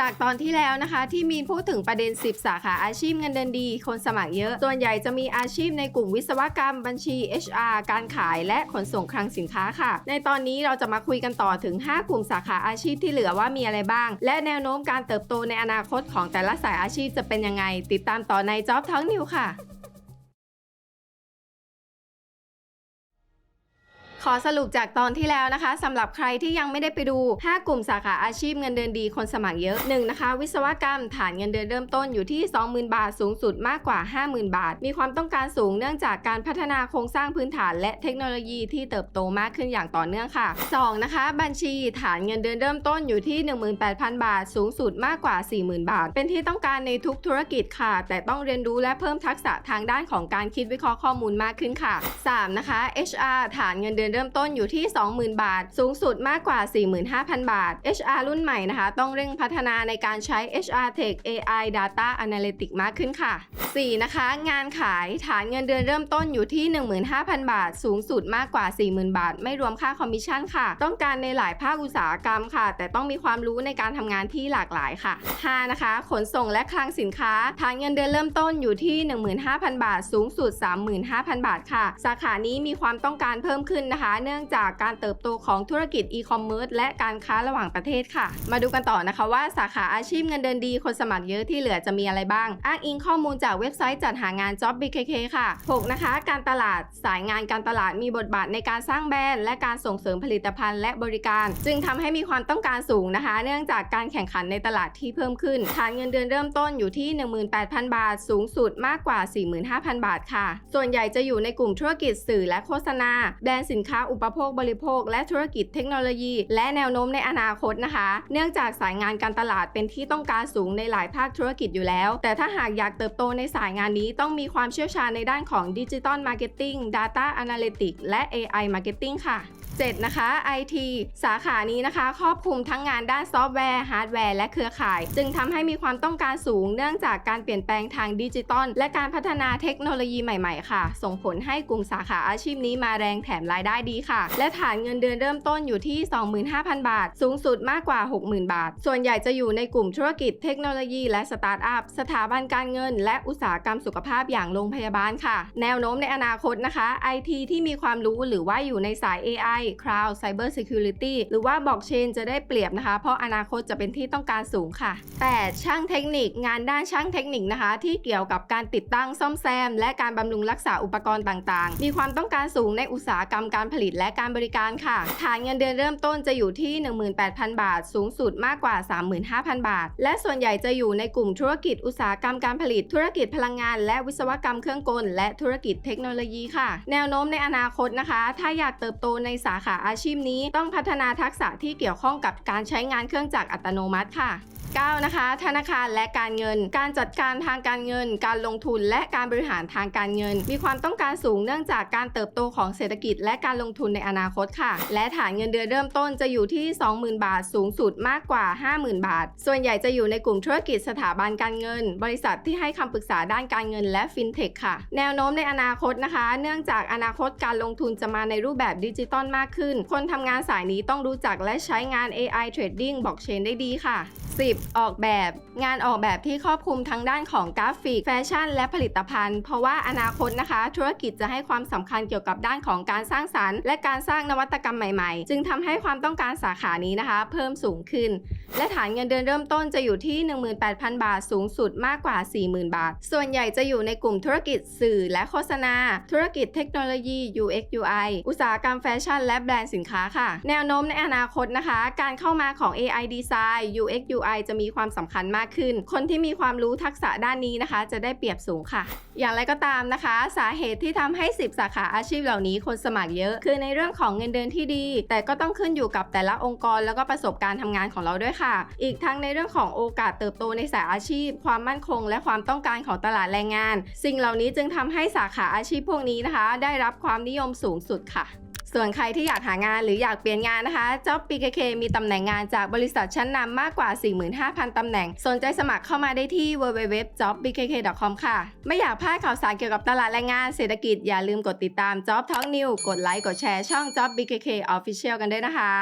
จากตอนที่แล้วนะคะที่มีนพูดถึงประเด็น 10 สาขาอาชีพเงินเดือนดี คนสมัครเยอะ ส่วนใหญ่จะมีอาชีพในกลุ่มวิศวกรรม บัญชี HR การขายและขนส่งคลังสินค้าค่ะ ในตอนนี้เราจะมาคุยกันต่อถึง 5 กลุ่มสาขาอาชีพที่เหลือว่ามีอะไรบ้าง และแนวโน้มการเติบโตในอนาคตของแต่ละสายอาชีพจะเป็นยังไง ติดตามต่อใน Job Talk New ค่ะ ขอสรุปจากตอนที่แล้วนะคะสำหรับใครที่ยังไม่ได้ไปดู 5 กลุ่มสาขาอาชีพเงินเดือนดีคนสมัครเยอะ 1. นะคะ วิศวกรรมฐานเงินเดือนเริ่มต้นอยู่ที่ 20,000 บาท สูงสุดมากกว่า 50,000 บาท มีความต้องการสูงเนื่องจากการพัฒนาโครงสร้างพื้นฐาน และเทคโนโลยีที่เติบโตมากขึ้นอย่างต่อเนื่องค่ะ 2. นะคะ บัญชีฐานเงินเดือนเริ่มต้นอยู่ที่ 18,000 บาท สูงสุดมากกว่า 40,000 บาท เป็นที่ต้องการในทุกธุรกิจค่ะ แต่ต้องเรียนรู้และเพิ่มทักษะทางด้านของการคิดวิเคราะห์ข้อมูลมากขึ้นค่ะ 3. นะคะ HR ฐานเงินเดือนเริ่มต้นอยู่ที่ 20,000 บาท สูงสุดมากกว่า 45,000 บาท HR รุ่นใหม่นะคะ ต้องเร่งพัฒนาในการใช้ HR Tech AI Data Analytics มากขึ้นค่ะ 4. นะคะ งานขายฐานเงินเดือนเริ่มต้นอยู่ที่ 15,000 บาท สูงสุดมากกว่า 40,000 บาท ไม่รวมค่าคอมมิชชั่นค่ะ ต้องการในหลายภาคอุตสาหกรรมค่ะ แต่ต้องมีความรู้ในการทำงานที่หลากหลายค่ะ 5. นะคะ ขนส่งและคลังสินค้า ฐานเงินเดือนเริ่มต้นอยู่ที่ 15,000 บาท สูงสุด 35,000 บาทค่ะ สาขานี้มีความต้องการเพิ่มขึ้นนะคะเนื่องจากการเติบโตของธุรกิจอีคอมเมิร์ซและการค้าระหว่างประเทศค่ะ มาดูกันต่อนะคะว่าสาขาอาชีพเงินเดือนดีคนสมัครเยอะที่เหลือจะมีอะไรบ้าง อ้างอิงข้อมูลจากเว็บไซต์จัดหางาน Job BKK ค่ะ 6. นะคะ การตลาดสายงานการตลาดมีบทบาทในการสร้างแบรนด์และการส่งเสริมผลิตภัณฑ์และบริการ จึงทำให้มีความต้องการสูงนะคะ เนื่องจากการแข่งขันในตลาดที่เพิ่มขึ้นฐานเงินเดือนเริ่มต้นอยู่ที่ 18,000 บาท สูงสุดมากกว่า 45,000 บาทค่ะ ส่วนใหญ่จะอยู่ในกลุ่มธุรกิจสื่อและโฆษณา แบรนด์สินค้าอุปโภคบริโภค และธุรกิจเทคโนโลยี และแนวโน้มในอนาคตนะคะ เนื่องจากสายงานการตลาดเป็นที่ต้องการสูงในหลายภาคธุรกิจอยู่แล้ว แต่ถ้าหากอยากเติบโตในสายงานนี้ต้องมีความเชี่ยวชาญในด้านของดิจิตอลมาร์เก็ตติ้ง Data Analytics และ AI Marketing ค่ะ 7. นะคะ IT สาขานี้นะคะ ครอบคลุมทั้งงานด้านซอฟต์แวร์ฮาร์ดแวร์และเครือข่าย จึงทำให้มีความต้องการสูงเนื่องจากการเปลี่ยนแปลงทางดิจิตอลและการพัฒนาเทคโนโลยีใหม่ๆ ค่ะ ส่งผลให้กลุ่มสาขาอาชีพนี้มาแรงแถมรายได้ดีค่ะ และฐานเงินเดือนเริ่มต้นอยู่ที่ 25,000 บาท สูงสุดมากกว่า 60,000 บาท ส่วนใหญ่จะอยู่ในกลุ่มธุรกิจเทคโนโลยีและสตาร์ทอัพสถาบันการเงิน และอุตสาหกรรมสุขภาพอย่างโรงพยาบาลค่ะ แนวโน้มในอนาคตนะคะ IT ที่มีความรู้หรือว่าอยู่ในสาย AI Cloud Cyber Security หรือว่า Blockchain จะได้เปรียบนะคะ เพราะอนาคตจะเป็นที่ต้องการสูงค่ะ 8. ช่างเทคนิคงานด้านช่างเทคนิคนะคะ ที่เกี่ยวกับการติดตั้งซ่อมแซม และการบำรุงรักษาอุปกรณ์ต่างๆ มีความต้องการสูงในอุตสาหกรรมการผลิตและการบริการค่ะ ฐานเงินเดือนเริ่มต้นจะอยู่ที่ 18,000 บาท สูงสุดมากกว่า 35,000 บาท และส่วนใหญ่จะอยู่ในกลุ่มธุรกิจอุตสาหกรรมการผลิต ธุรกิจพลังงาน และวิศวกรรมเครื่องกล และธุรกิจเทคโนโลยีค่ะ แนวโน้มในอนาคตนะคะ ถ้าอยากเติบโตในสาขาอาชีพนี้ต้องพัฒนาทักษะที่เกี่ยวข้องกับการใช้งานเครื่องจักรอัตโนมัติค่ะ 9. นะคะ ธนาคารและการเงิน การจัดการทางการเงิน การลงทุนและการบริหารทางการเงิน มีความต้องการสูงเนื่องจากการเติบโตของเศรษฐกิจและการลงทุนในอนาคตค่ะ และฐานเงินเดือนเริ่มต้นจะอยู่ที่ 20,000 บาท สูงสุดมากกว่า 50,000 บาท ส่วนใหญ่จะอยู่ในกลุ่มธุรกิจสถาบันการเงิน บริษัทที่ให้คำปรึกษาด้านการเงินและฟินเทคค่ะ แนวโน้มในอนาคตนะคะ เนื่องจากอนาคตการลงทุนจะมาในรูปแบบดิจิตอลมากขึ้น คนทำงานสายนี้ต้องรู้จักและใช้งาน AI Trading Blockchain ได้ดีค่ะ 10. ออกแบบ งานออกแบบที่ครอบคลุมทั้งด้านของกราฟิก แฟชั่น และผลิตภัณฑ์ เพราะว่าอนาคตนะคะ ธุรกิจจะให้ความสำคัญเกี่ยวกับด้านของการสร้างสรรค์ และการสร้างนวัตกรรมใหม่ๆ จึงทำให้ความต้องการสาขานี้นะคะ เพิ่มสูงขึ้น และฐานเงินเดือนเริ่มต้นจะอยู่ที่ 18,000 บาทสูงสุดมากกว่า 40,000 บาท ส่วนใหญ่จะอยู่ในกลุ่มธุรกิจสื่อและโฆษณา ธุรกิจเทคโนโลยี UX UI อุตสาหกรรมแฟชั่นและแบรนด์สินค้าค่ะ แนวโน้มในอนาคตนะคะ การเข้ามาของ AI Design UX UI จะมีความสำคัญมากขึ้น คนที่มีความรู้ทักษะด้านนี้นะคะ จะได้เปรียบสูงค่ะ อย่างไรก็ตามนะคะ สาเหตุที่ทำให้ 10 สาขาอาชีพเหล่านี้คนสมัครเยอะ คือในเรื่องของเงินเดือนที่ดี แต่ก็ต้องขึ้นอยู่กับแต่ละองค์กรแล้วก็ประสบการณ์ทำงานของเราด้วยค่ะอีกทั้งในเรื่องของโอกาสเติบโตในสายอาชีพ ความมั่นคง และความต้องการของตลาดแรงงาน สิ่งเหล่านี้จึงทำให้สาขาอาชีพพวกนี้นะคะ ได้รับความนิยมสูงสุดค่ะส่วนใครที่อยากหางานหรืออยากเปลี่ยนงานนะคะ Job BKK มีตำแหน่งงานจากบริษัทชั้นนำมากกว่า 45,000 ตำแหน่ง สนใจสมัครเข้ามาได้ที่ www.jobbkk.com ค่ะ ไม่อยากพลาดข่าวสารเกี่ยวกับตลาดแรงงานเศรษฐกิจอย่าลืมกดติดตาม Job Talk New กดไลค์กดแชร์ช่อง Job BKK Official กันด้วยนะคะ